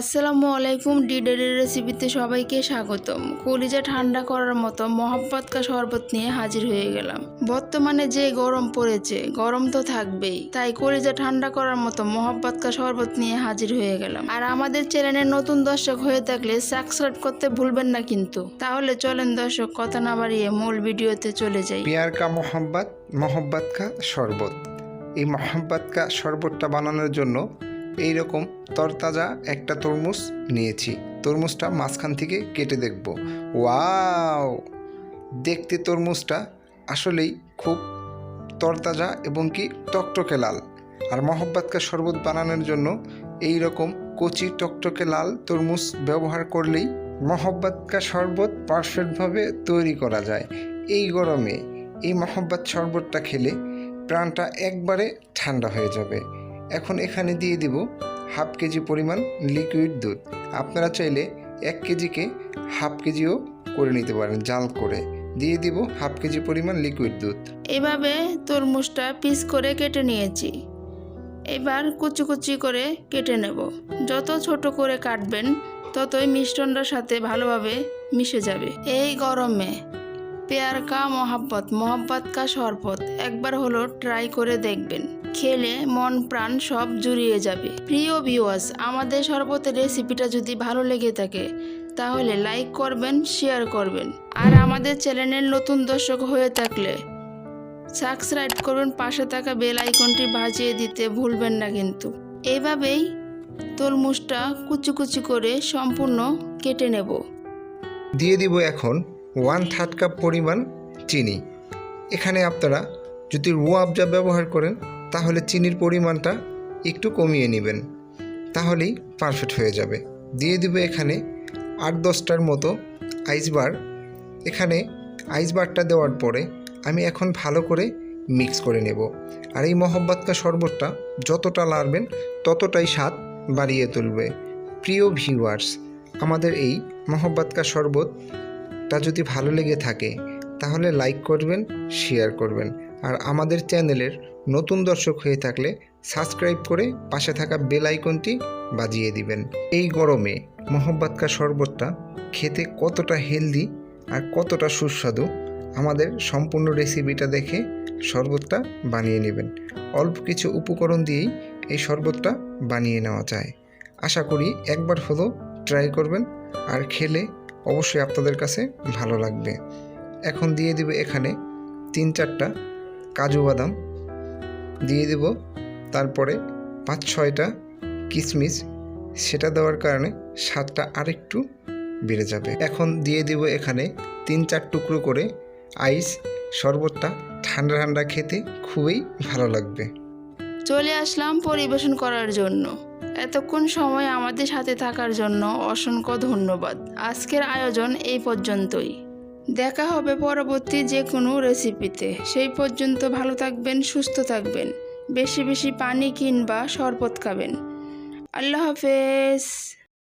আসসালামু আলাইকুম ডিডের রেসিপিতে সবাইকে স্বাগতম। কলিজা ঠান্ডা করার মতো মহাব্বত কা শরবত নিয়ে হাজির হয়ে গেলাম। বর্তমানে যে গরম পড়েছে, গরম তো থাকবেই। তাই কলিজা ঠান্ডা করার মতো মহাব্বত কা শরবত নিয়ে হাজির হয়ে গেলাম। আর আমাদের চ্যানেলের নতুন দর্শক হয়ে থাকলে সাবস্ক্রাইব করতে ভুলবেন না কিন্তু। তাহলে চলেন দর্শক, কথা না বাড়িয়ে মূল ভিডিওতে চলে যাই। পিয়ার কা কা শরবত। এই মোহাম্মত কা শরবতটা বানানোর জন্য এই রকম তরতাজা একটা তরমুজ নিয়েছি। তরমুজটা মাঝখান থেকে কেটে দেখব। ওয়াও! দেখতে তরমুজটা আসলেই খুব তরতাজা এবং কি টকটকে লাল। আর মোহাম্মত কা শরবত বানানোর জন্য এই রকম কচি টকটকে লাল তরমুজ ব্যবহার করলেই মোহাম্মত কা শরবত পারফেক্টভাবে তৈরি করা যায়। এই গরমে এই মহব্বত শরবতটা খেলে প্রাণটা একবারে ঠান্ডা হয়ে যাবে। এখন এখানে দিয়ে দিব হাফ কেজি পরিমাণ লিকুইড দুধ। আপনারা চাইলে এক কেজিকে হাফ কেজিও করে নিতে পারেন, জাল করে। দিয়ে দিব হাফ কেজি পরিমাণ লিকুইড দুধ। এভাবে তরমুজটা পিস করে কেটে নিয়েছি। এবার কুচি কুচি করে কেটে নেব। যত ছোট করে কাটবেন, ততই মিষ্টনটার সাথে ভালোভাবে মিশে যাবে। এই গরমে পেয়ার কা মহাব্বত মহাব্বত কা শরবত একবার হলো ট্রাই করে দেখবেন। খেলে মন, প্রাণ সব জুড়িয়ে যাবে। প্রিয় ভিউয়ার্স আমাদের শরবতের রেসিপিটা যদি ভালো লেগে থাকে, তাহলে লাইক করবেন শেয়ার করবেন। আর আমাদের চ্যানেলের নতুন দর্শক হয়ে থাকলে সাবস্ক্রাইব করবেন, পাশে থাকা বেল আইকনটি বাজিয়ে দিতে ভুলবেন না কিন্তু। এইভাবেই তরমুজটা কুচি কুচি করে সম্পূর্ণ কেটে নেব। দিয়ে দিব এখন ওয়ান থার্ড কাপ পরিমাণ চিনি। এখানে আপনারা যদি রুয়াবজা ব্যবহার করেন তাহলে চিনির পরিমাণটা একটু কমিয়ে নেবেন। তাহলেই পারফেক্ট হয়ে যাবে। দিয়ে দিব এখানে আট দশটার মতো আইসবার এখানে আইসবারটা দেওয়ার পরে আমি এখন ভালো করে মিক্স করে নেব। আর এই মহব্বতকা শরবতটা যতটা লাড়বেন ততটাই স্বাদ বাড়িয়ে তুলবে। প্রিয় ভিউয়ার্স আমাদের এই মহব্বতকা শরবতটা যদি ভালো লেগে থাকে, তাহলে লাইক করবেন শেয়ার করবেন। আর আমাদের চ্যানেলের নতুন দর্শক হয়ে থাকলে সাবস্ক্রাইব করে পাশে থাকা বেল আইকনটি বাজিয়ে দিবেন। এই গরমে মহব্বতকা শরবতটা খেতে কতটা হেলদি আর কতটা সুস্বাদু, আমাদের সম্পূর্ণ রেসিপিটা দেখে শরবতটা বানিয়ে নেবেন। অল্প কিছু উপকরণ দিয়েই এই শরবতটা বানিয়ে নেওয়া যায়। আশা করি একবার হলেও ট্রাই করবেন আর খেলে অবশ্যই আপনাদের কাছে ভালো লাগবে। এখন দিয়ে দিব এখানে তিন চারটা কাজু বাদাম। দিয়ে দেব। তারপরে পাঁচ, ছয়টা কিশমিশ সেটা দেওয়ার কারণে স্বাদটা আরেকটু বেড়ে যাবে। এখন দিয়ে দিব এখানে তিন, চার টুকরো করে আইস। শরবতটা ঠান্ডা ঠান্ডা খেতে খুবই ভালো লাগবে। চলে আসলাম পরিবেশন করার জন্য। এতক্ষণ সময় আমাদের সাথে থাকার জন্য অসংখ্য ধন্যবাদ। আজকের আয়োজন এই পর্যন্তই। দেখা হবে পরবর্তী যে কোনো রেসিপিতে সেই পর্যন্ত ভালো থাকবেন, সুস্থ থাকবেন। বেশি বেশি পানি কিনবা শরবত খাবেন। আল্লাহ হাফেজ।